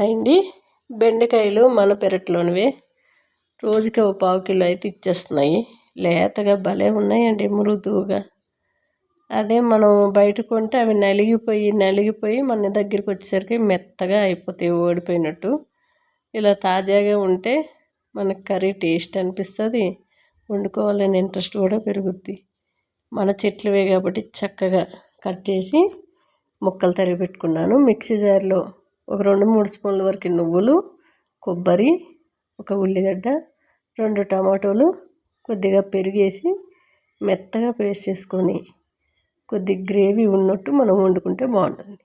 అండి బెండకాయలు మన పెరట్లోనివే. రోజుకి ఒక పావు కిలో అయితే ఇచ్చేస్తున్నాయి. లేతగా భలే ఉన్నాయండి మృదువుగా. అదే మనం బయట కొంటే అవి నలిగిపోయి నలిగిపోయి మన దగ్గరికి వచ్చేసరికి మెత్తగా అయిపోతాయి ఓడిపోయినట్టు. ఇలా తాజాగా ఉంటే మనకు కర్రీ టేస్ట్ అనిపిస్తుంది వండుకోవాలని ఇంట్రెస్ట్ కూడా పెరుగుద్ది. మన చెట్లువే కాబట్టి చక్కగా కట్ చేసి ముక్కలు తరిగి పెట్టుకున్నాను. మిక్సీ జార్లో ఒక రెండు మూడు స్పూన్ల వరకు నువ్వులు కొబ్బరి ఒక ఉల్లిగడ్డ రెండు టమాటోలు కొద్దిగా పెరిగేసి మెత్తగా పేస్ట్ చేసుకొని కొద్ది గ్రేవీ ఉన్నట్టు మనం వండుకుంటే బాగుంటుంది.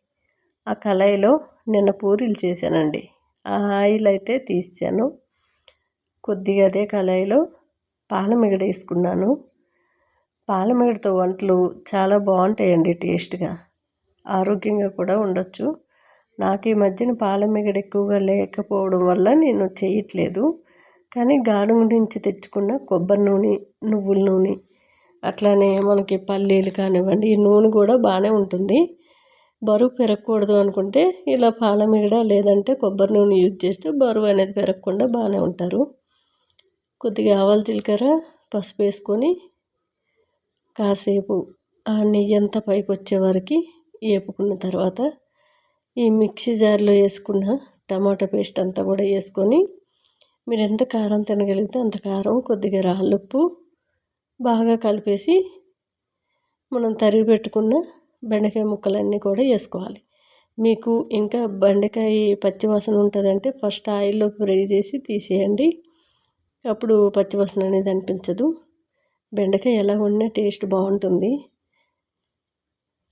ఆ కళాయిలో నిన్న పూరీలు చేశానండి. ఆ ఆయిల్ అయితే తీసాను. కొద్దిగా అదే కళాయిలో పాలమిగడ వేసుకున్నాను. పాలమిగడతో వంటలు చాలా బాగుంటాయండి టేస్ట్గా. ఆరోగ్యంగా కూడా ఉండొచ్చు. నాకు ఈ మధ్యన పాల మిగడ ఎక్కువగా లేకపోవడం వల్ల నేను చేయట్లేదు. కానీ గానుగ నుంచి తెచ్చుకున్న కొబ్బరి నూనె నువ్వుల నూనె అట్లానే మనకి పల్లీలు కానివ్వండి ఈ నూనె కూడా బాగానే ఉంటుంది. బరువు పెరగకూడదు అనుకుంటే ఇలా పాల మిగడ లేదంటే కొబ్బరి నూనె యూజ్ చేస్తే బరువు అనేది పెరగకుండా బాగానే ఉంటారు. కొద్దిగా ఆవాల జీలకర్ర పసుపు వేసుకొని కాసేపు ఆ నెయ్యి అంతా పైకి వచ్చే వరకు వేపుకున్న తర్వాత ఈ మిక్సీ జార్లో వేసుకున్న టమాటా పేస్ట్ అంతా కూడా వేసుకొని మీరు ఎంత కారం తినగలిగితే అంత కారం కొద్దిగా రాళ్ళుప్పు బాగా కలిపేసి మనం తరిగి పెట్టుకున్న బెండకాయ ముక్కలన్నీ కూడా వేసుకోవాలి. మీకు ఇంకా బెండకాయ పచ్చివాసన ఉంటుందంటే ఫస్ట్ ఆయిల్లో ఫ్రై చేసి తీసేయండి. అప్పుడు పచ్చివాసన అనేది అనిపించదు. బెండకాయ ఎలా ఉన్నా టేస్ట్ బాగుంటుంది.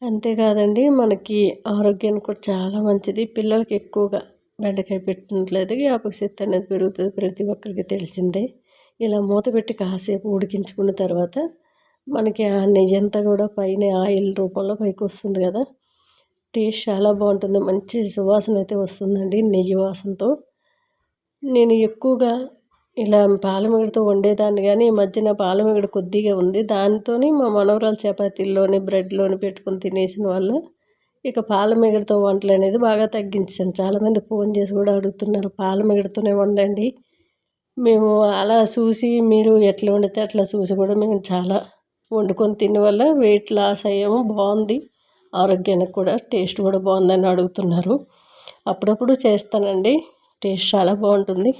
అంతేకాదండి మనకి ఆరోగ్యానికి కూడా చాలా మంచిది. పిల్లలకి ఎక్కువగా బెండకాయ పెట్టినట్లయితే జ్ఞాపక శక్తి అనేది పెరుగుతుంది. ప్రతి ఒక్కరికి తెలిసిందే. ఇలా మూత పెట్టి కాసేపు ఉడికించుకున్న తర్వాత మనకి ఆ నెయ్యి అంతా కూడా పైన ఆయిల్ రూపంలో పైకి వస్తుంది కదా. టేస్ట్ చాలా బాగుంటుంది. మంచి సువాసన అయితే వస్తుందండి నెయ్యి వాసనతో. నేను ఎక్కువగా ఇలా పాలమిగడతో వండేదాన్ని కానీ ఈ మధ్యన పాలమిగడ కొద్దిగా ఉంది. దానితోని మా మనవరాలు చపాతీల్లోని బ్రెడ్లోని పెట్టుకొని తినేసిన వల్ల ఇక పాలమిగడతో వంటలు అనేది బాగా తగ్గించాను చాలామంది ఫోన్ చేసి కూడా అడుగుతున్నారు పాలమిగడతోనే వండండి. మేము అలా చూసి మీరు ఎట్లా వండితే అట్లా చూసి కూడా మేము చాలా వండుకొని తిని వల్ల వెయిట్ లాస్ అయ్యాము. బాగుంది. ఆరోగ్యానికి కూడా టేస్ట్ కూడా బాగుందని అడుగుతున్నారు. అప్పుడప్పుడు చేస్తానండి. టేస్ట్ చాలా బాగుంటుంది.